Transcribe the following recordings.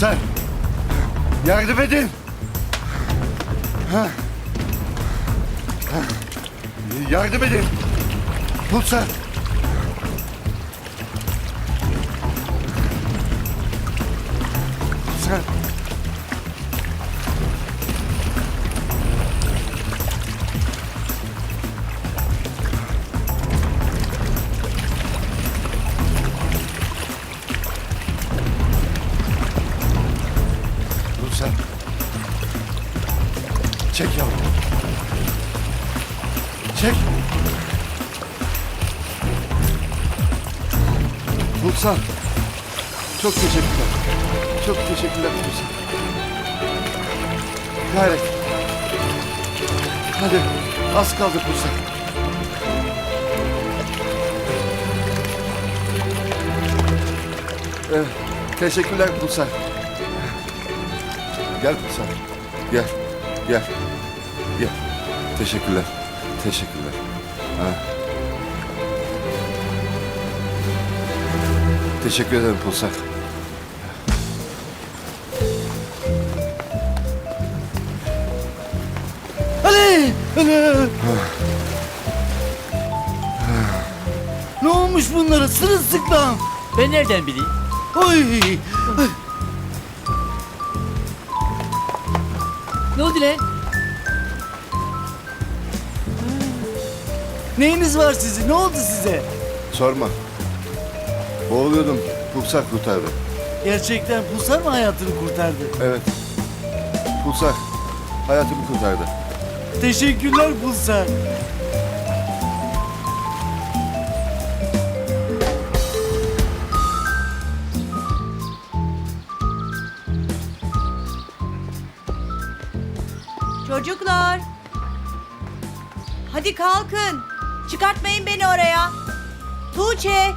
Pulsar. Yardım edin. Ha. Ha. Yardım edin. Pulsar. Çek. Pulsar. Çok teşekkürler. Çok teşekkürler Pulsar. Gayret. Hadi. Az kaldı Pulsar. Evet. Teşekkürler Pulsar. Gel Pulsar. Gel. Gel. Gel. Teşekkürler. Teşekkürler. Ha. Teşekkür ederim Pulsar. Ali! Ali! ne olmuş bunlara sırılsıklam? Ben nereden bileyim? Oy! Ne oldu lan? Neyiniz var sizin? Ne oldu size? Sorma. Boğuluyordum. Pulsar kurtardı. Gerçekten Pulsar mı hayatını kurtardı? Evet. Pulsar hayatımı kurtardı. Teşekkürler Pulsar. Çocuklar. Hadi kalkın. Çıkartmayın beni oraya. Tuğçe.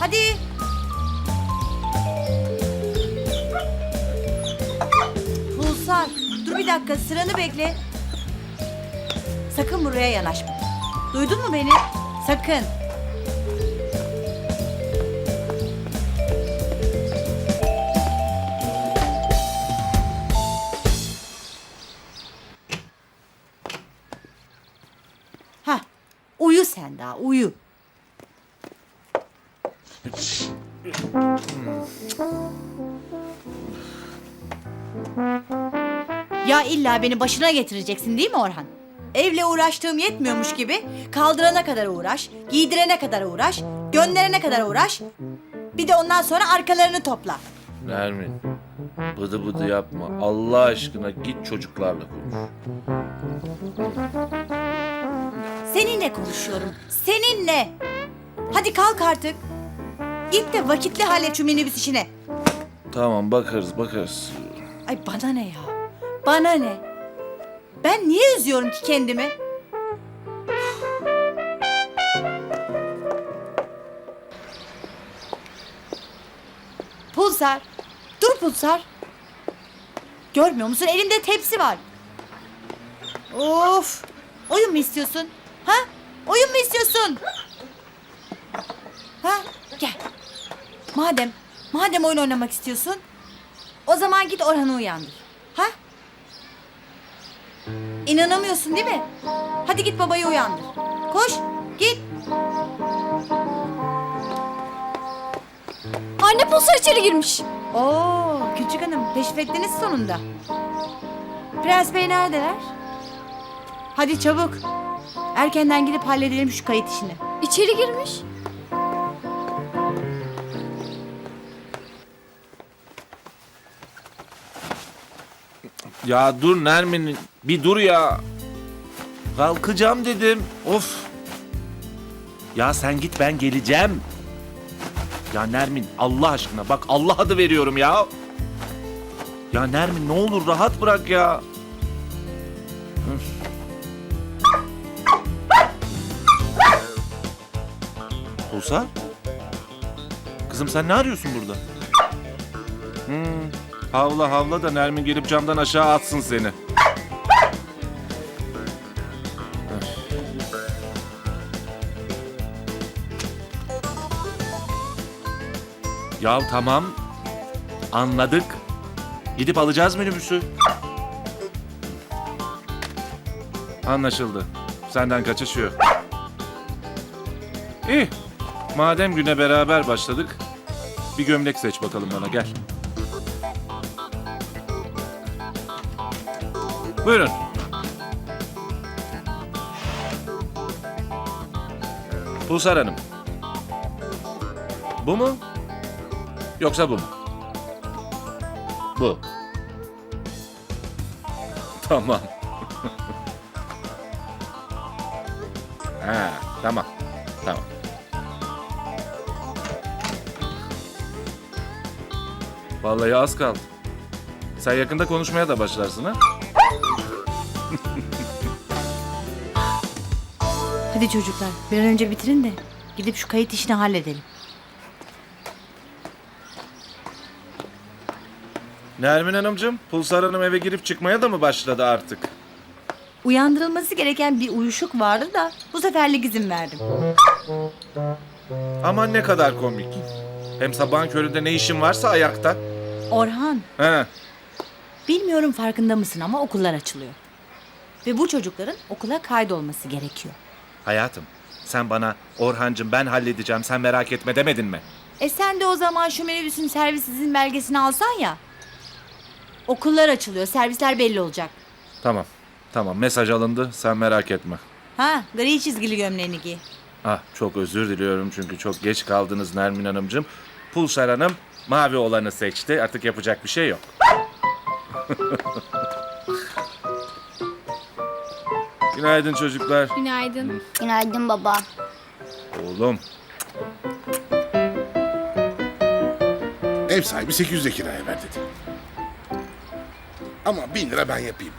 Hadi. Pulsar. Dur bir dakika sıranı bekle. Sakın buraya yanaşma. Duydun mu beni? Sakın. Uyu sen daha uyu. Ya illa beni başına getireceksin değil mi Orhan? Evle uğraştığım yetmiyormuş gibi kaldırana kadar uğraş, giydirene kadar uğraş, gönderene kadar uğraş. Bir de ondan sonra arkalarını topla. Nermin, bıdı bıdı yapma. Allah aşkına git çocuklarla konuş. Seninle konuşuyorum. Seninle. Hadi kalk artık. Git de vakitli hallet şu minibüs işine. Tamam bakarız bakarız. Ay bana ne ya? Bana ne? Ben niye üzüyorum ki kendimi? Pulsar. Dur Pulsar. Görmüyor musun? Elimde tepsi var. Of. Oyun mu istiyorsun? Oyun mu istiyorsun? Ha? Gel. Madem, madem oyun oynamak istiyorsun, o zaman git Orhan'ı uyandır. Ha? İnanamıyorsun değil mi? Hadi git babayı uyandır. Koş, git. Anne pulsar içeri girmiş. Oo, küçük hanım, keşfettiniz sonunda. Prens Bey neredeler? Hadi çabuk. Erkenden gidip halledelim şu kayıt işini. İçeri girmiş. Ya dur Nermin, bir dur ya. Kalkacağım dedim. Of. Ya sen git ben geleceğim. Ya Nermin Allah aşkına bak Allah adı veriyorum ya. Ya Nermin ne olur rahat bırak ya. Üf. Pulsar? Kızım sen ne arıyorsun burada? Hmm, havla havla da Nermin gelip camdan aşağı atsın seni. Ya tamam. Anladık. Gidip alacağız minibüsü. Anlaşıldı. Senden kaçış yok. İyi. Madem güne beraber başladık, bir gömlek seç bakalım bana gel. Buyurun. Pulsar Hanım. Bu mu? Yoksa bu mu? Bu. Tamam. ha, tamam. Vallahi az kaldı. Sen yakında konuşmaya da başlarsın ha? Hadi çocuklar bir an önce bitirin de gidip şu kayıt işini halledelim. Nermin Hanımcığım, Pulsar Hanım eve girip çıkmaya da mı başladı artık? Uyandırılması gereken bir uyuşuk vardı da bu seferlik izin verdim. Aman ne kadar komik. Hem sabahın köründe ne işin varsa ayakta. Orhan He. bilmiyorum farkında mısın ama okullar açılıyor. Ve bu çocukların okula kaydolması gerekiyor. Hayatım, sen bana Orhancığım ben halledeceğim sen merak etme demedin mi? E sen de o zaman şu minibüsün servis izin belgesini alsan ya. Okullar açılıyor, servisler belli olacak. Tamam, tamam mesaj alındı sen merak etme. Ha, gri çizgili gömleğini giy. Ah çok özür diliyorum çünkü çok geç kaldınız Nermin Hanımcığım. Pulsar Hanım mavi olanı seçti artık yapacak bir şey yok. Günaydın çocuklar. Günaydın. Günaydın baba. Oğlum Ev sahibi 800'e kiraya ver dedi. Ama 1000 lira ben yapayım.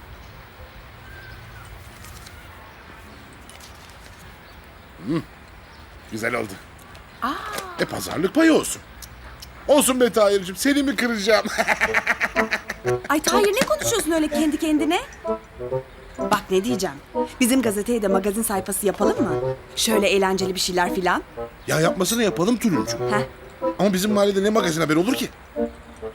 Hı, güzel oldu. E pazarlık payı olsun. Olsun be Tahir'cim seni mi kıracağım? Ay Tahir ne konuşuyorsun öyle kendi kendine? Bak ne diyeceğim. Bizim gazeteye de magazin sayfası yapalım mı? Şöyle eğlenceli bir şeyler filan. ya yapmasını yapalım Tülüncüm. Heh. Ama bizim mahallede ne magazin haberi olur ki?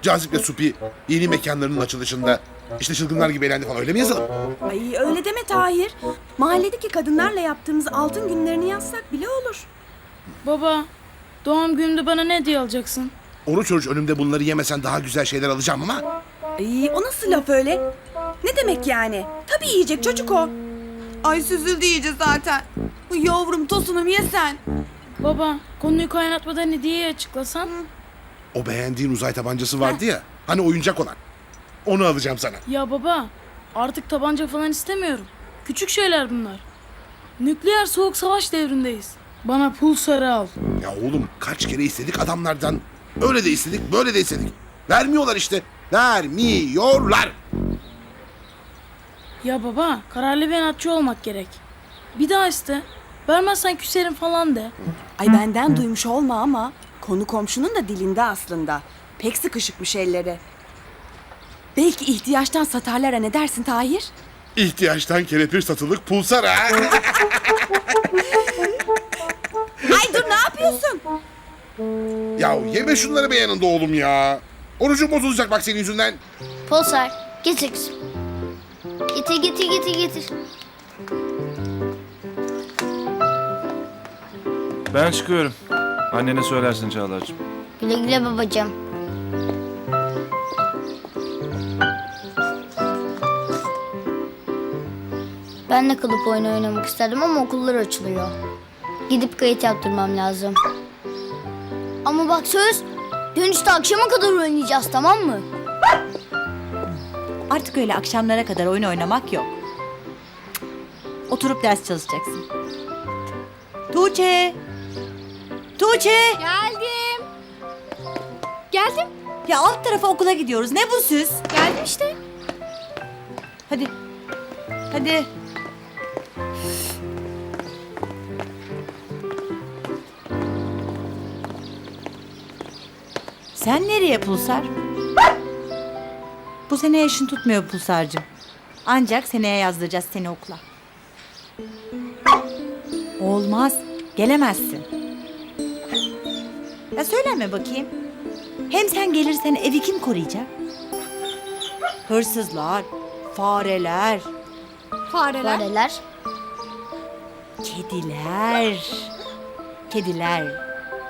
Cazip'le Supi yeni mekanlarının açılışında işte çılgınlar gibi eğlendi falan öyle mi yazalım? Ay öyle deme Tahir. Mahalledeki kadınlarla yaptığımız altın günlerini yazsak bile olur. Baba, doğum günümde bana ne hediye alacaksın? Oruç oruç önümde bunları yemesen daha güzel şeyler alacağım ama Ay o nasıl laf öyle? Ne demek yani? Tabii yiyecek çocuk o. Ay süzüldü iyice zaten. Yavrum tosunum ye sen. Baba, konuyu kaynatmadan hediyeyi açıklasan. o beğendiğin uzay tabancası vardı ya hani oyuncak olan. Onu alacağım sana. Ya baba, artık tabanca falan istemiyorum. Küçük şeyler bunlar. Nükleer soğuk savaş devrindeyiz. Bana pulsarı al. Ya oğlum kaç kere istedik adamlardan. Öyle de istedik, böyle de istedik. Vermiyorlar işte. Vermiyorlar. Ya baba, kararlı ve inatçı olmak gerek. Bir daha iste. Vermezsen küserim falan de. Ay benden duymuş olma ama konu komşunun da dilinde aslında. Pek sıkışıkmış elleri. Belki ihtiyaçtan satarlar ha ne dersin Tahir? İhtiyaçtan kelepir satılık pulsar ha. Ay dur ne yapıyorsun? Ya yeme şunları be yanında oğlum ya. Orucun bozulacak bak senin yüzünden. Pulsar getir kızım. Getir getir getir getir. ben çıkıyorum. Annene söylersin Çağlar'cığım. Güle güle babacığım. Ben de kalıp oyunu oynamak isterdim ama okullar açılıyor. Gidip kayıt yaptırmam lazım. Ama bak söz, dönüşte akşama kadar oynayacağız tamam mı? Artık öyle akşamlara kadar oyun oynamak yok. Oturup ders çalışacaksın. Tuğçe! Tuğçe! Geldim. Geldim. Ya alt tarafa okula gidiyoruz. Ne bu süs? Geldim işte. Hadi. Hadi. Sen nereye Pulsar? Bu sene yaşın tutmuyor Pulsar'cığım. Ancak seneye yazdıracağız seni okula. Olmaz. Gelemezsin. Ya söyleme bakayım. Hem sen gelirsen evi kim koruyacak? hırsızlar, fareler, Fareler. Fareler. kediler. Kediler.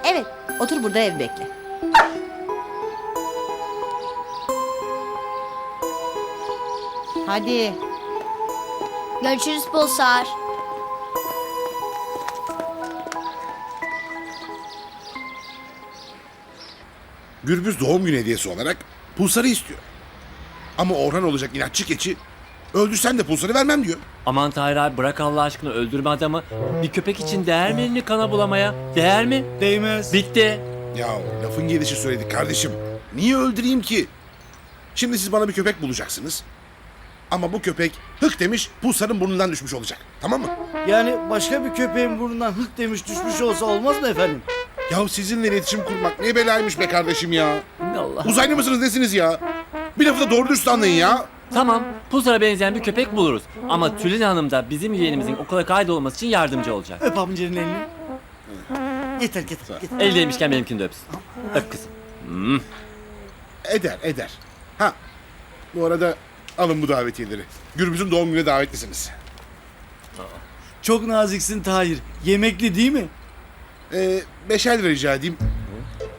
Evet, otur burada ev bekle. Hadi. Görüşürüz Pulsar. Gürbüz doğum günü hediyesi olarak pulsarı istiyor. Ama Orhan olacak inatçı keçi öldürsen de pulsarı vermem diyor. Aman Tahir abi bırak Allah aşkına öldürme adamı. Bir köpek için değer mi elini kana bulamaya? Değer mi? Değmez. Bitti. Ya lafın gelişi söyledik kardeşim. Niye öldüreyim ki? Şimdi siz bana bir köpek bulacaksınız. Ama bu köpek hık demiş pulsarın burnundan düşmüş olacak. Tamam mı? Yani başka bir köpeğin burnundan hık demiş düşmüş olsa olmaz mı efendim? Ya sizinle iletişim kurmak ne belaymış be kardeşim ya. Allah. Uzaylı mısınız nesiniz ya? Bir lafı da doğru dürüst anlayın ya. Tamam. Puzara benzeyen bir köpek buluruz. Ama Tülin Hanım da bizim yeğenimizin okula kaydolması için yardımcı olacak. Öp amcanın elini. Yeter yeter. yeter. El değmişken benimkini de öpsün. Öp kızım. Eder eder. Ha bu arada alın bu davetiyeleri. Gürbüz'ün doğum gününe davetlisiniz. Çok naziksin Tahir. Yemekli değil mi? Ee, beşer lira rica edeyim.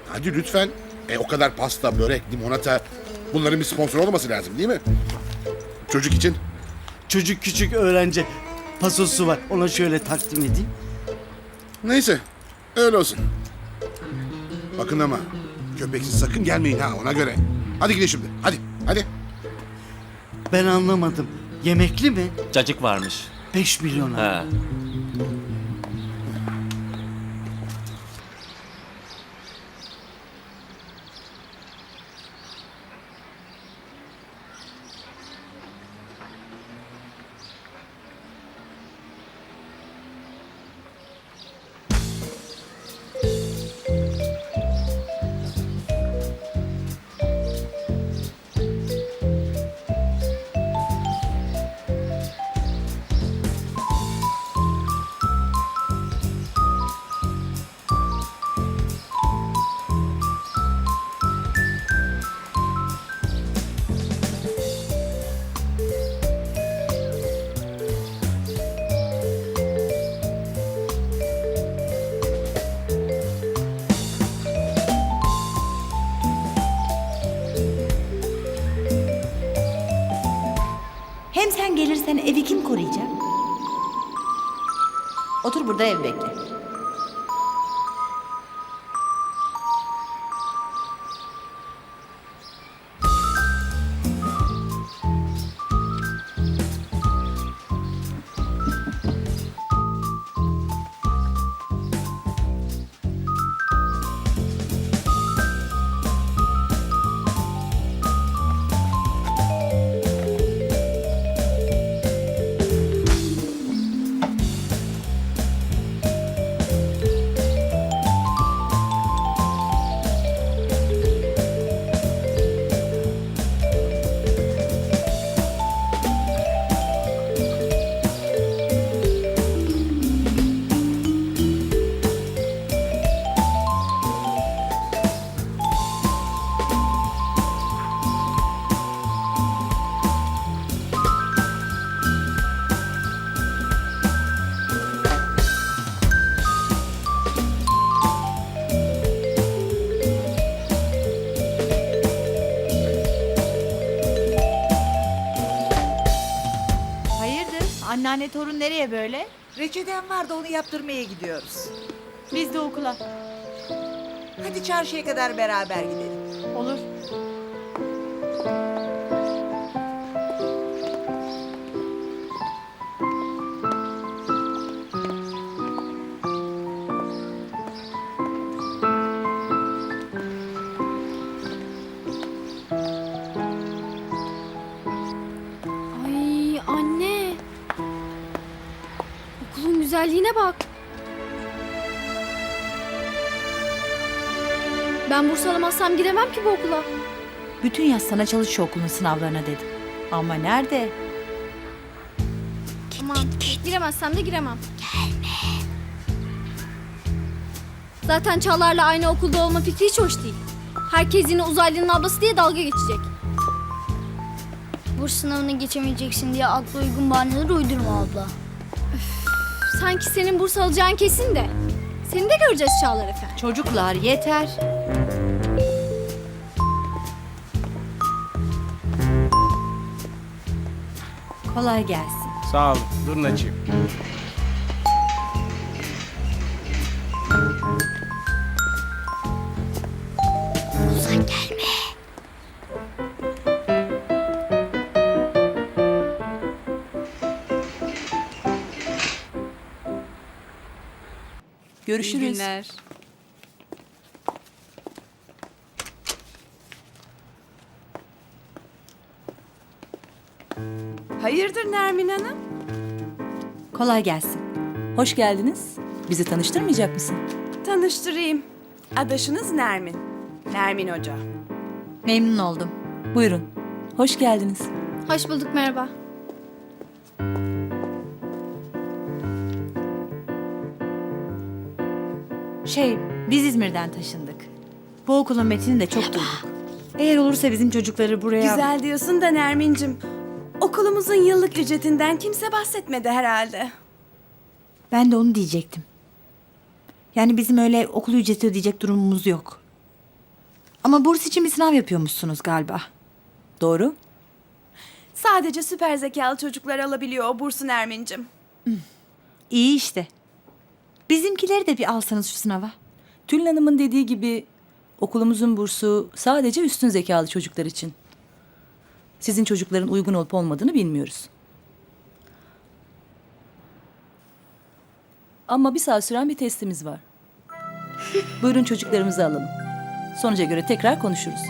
Hadi lütfen. E, o kadar pasta, börek, limonata. Bunların bir sponsor olması lazım değil mi? Çocuk için. Çocuk küçük öğrenci. Pasosu var. Ona şöyle takdim edeyim. Neyse. Öyle olsun. Bakın ama. Köpeksiz sakın gelmeyin ha ona göre. Hadi gidelim şimdi. Hadi. Hadi. Ben anlamadım. Yemekli mi? Cacık varmış. 5 milyon. ha. He. Burada ev bekle. Anneanne torun nereye böyle? Reçeten vardı onu yaptırmaya gidiyoruz. Biz de okula. Hadi çarşıya kadar beraber gidelim. Olur. Güzelliğine bak. Ben burs alamazsam giremem ki bu okula. Bütün yaz sana çalış şu okulun sınavlarına dedim. Ama nerede? Aman giremezsem de giremem. Gelme. Zaten Çağlar'la aynı okulda olma fikri hiç hoş değil. Herkes yine uzaylının ablası diye dalga geçecek. burs sınavını geçemeyeceksin diye akla uygun bahaneler uydurma abla. Sanki senin burs alacağın kesin de. Seni de göreceğiz Çağlar Efendi. Çocuklar yeter. Kolay gelsin. Sağ olun. Durun açayım. Görüşürüz. Hayırdır Nermin Hanım? Kolay gelsin. Hoş geldiniz. Bizi tanıştırmayacak mısın? Tanıştırayım. Adaşınız Nermin. Nermin Hoca. Memnun oldum. Buyurun. Hoş geldiniz. Hoş bulduk merhaba. Şey, biz İzmir'den taşındık. Bu okulun metnini de çok duyduk. Eğer olursa bizim çocukları buraya... Güzel diyorsun da Nermin'cim. Okulumuzun yıllık ücretinden kimse bahsetmedi herhalde. Ben de onu diyecektim. Yani bizim öyle okul ücreti ödeyecek durumumuz yok. Ama burs için bir sınav yapıyormuşsunuz galiba. Doğru. Sadece süper zekalı çocuklar alabiliyor o bursu Nermin'cim. İyi işte. Bizimkileri de bir alsanız şu sınava. Tülin Hanım'ın dediği gibi okulumuzun bursu sadece üstün zekalı çocuklar için. Sizin çocukların uygun olup olmadığını bilmiyoruz. Ama bir saat süren bir testimiz var. Buyurun çocuklarımızı alalım. Sonuca göre tekrar konuşuruz.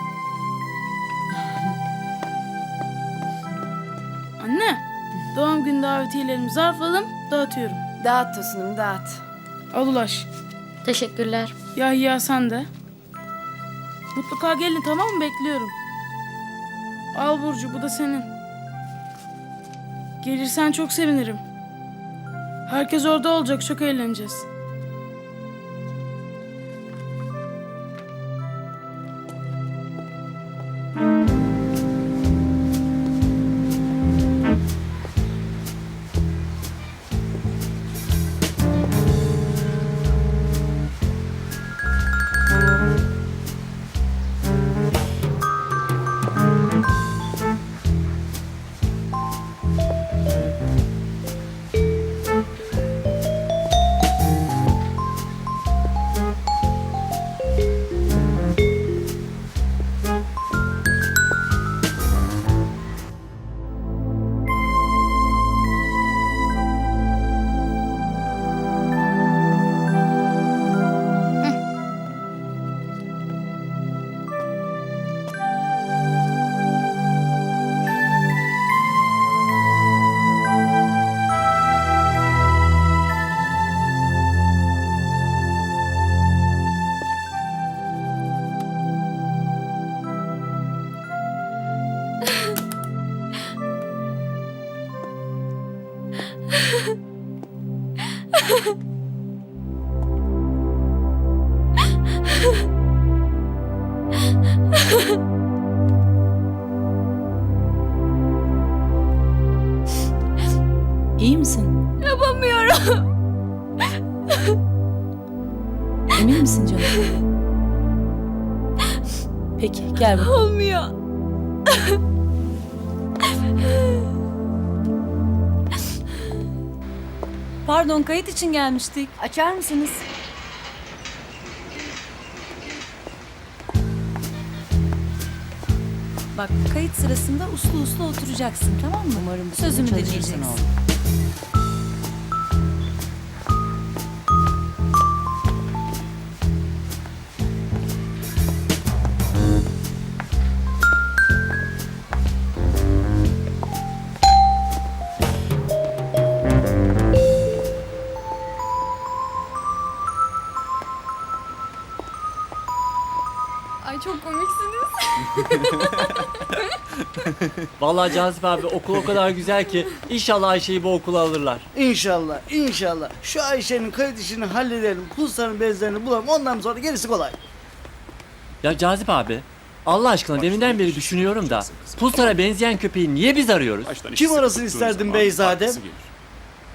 Anne, doğum günü davetiyelerimi zarfladım, dağıtıyorum. Dağıt Tosun'um dağıt. Al Ulaş. Teşekkürler. Yahya sen de. Mutlaka gelin tamam mı? Bekliyorum. Al Burcu bu da senin. Gelirsen çok sevinirim. Herkes orada olacak çok eğleneceğiz. İyi misin? Yapamıyorum. Emin misin canım? Peki gel bakalım. Pardon kayıt için gelmiştik. Açar mısınız? Bak kayıt sırasında uslu uslu oturacaksın tamam mı? Umarım Sözümü dinleyeceksin. Ay Vallahi Cazip abi okul o kadar güzel ki inşallah Ayşe'yi bu okula alırlar. İnşallah, inşallah. Şu Ayşe'nin kayıt işini halledelim. Pulsarın bezlerini bulalım. Ondan sonra gerisi kolay. Ya Cazip abi Allah aşkına deminden beri düşünüyorum da Pulsar'a benzeyen köpeği niye biz arıyoruz? Kim arasın isterdin Beyzadem?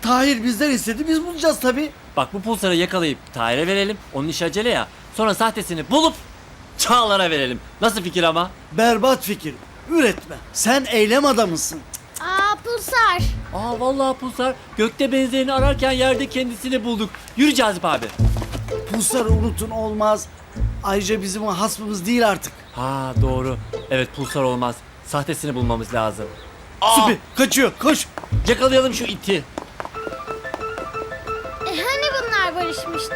Tahir bizden istedi biz bulacağız tabi. Bak bu Pulsar'ı yakalayıp Tahir'e verelim. Onun işi acele ya. Sonra sahtesini bulup Çağlar'a verelim. Nasıl fikir ama? Berbat fikir. Üretme. Sen eylem adamısın. Aa Pulsar. Aa vallahi Pulsar gökte benzerini ararken yerde kendisini bulduk. Yürü Cazip abi. Pulsar'ı unutun olmaz. Ayrıca bizim o hasmımız değil artık. Ha doğru. Evet Pulsar olmaz. Sahtesini bulmamız lazım. Süper. Kaçıyor. Koş. Yakalayalım şu iti. E hani bunlar barışmıştı?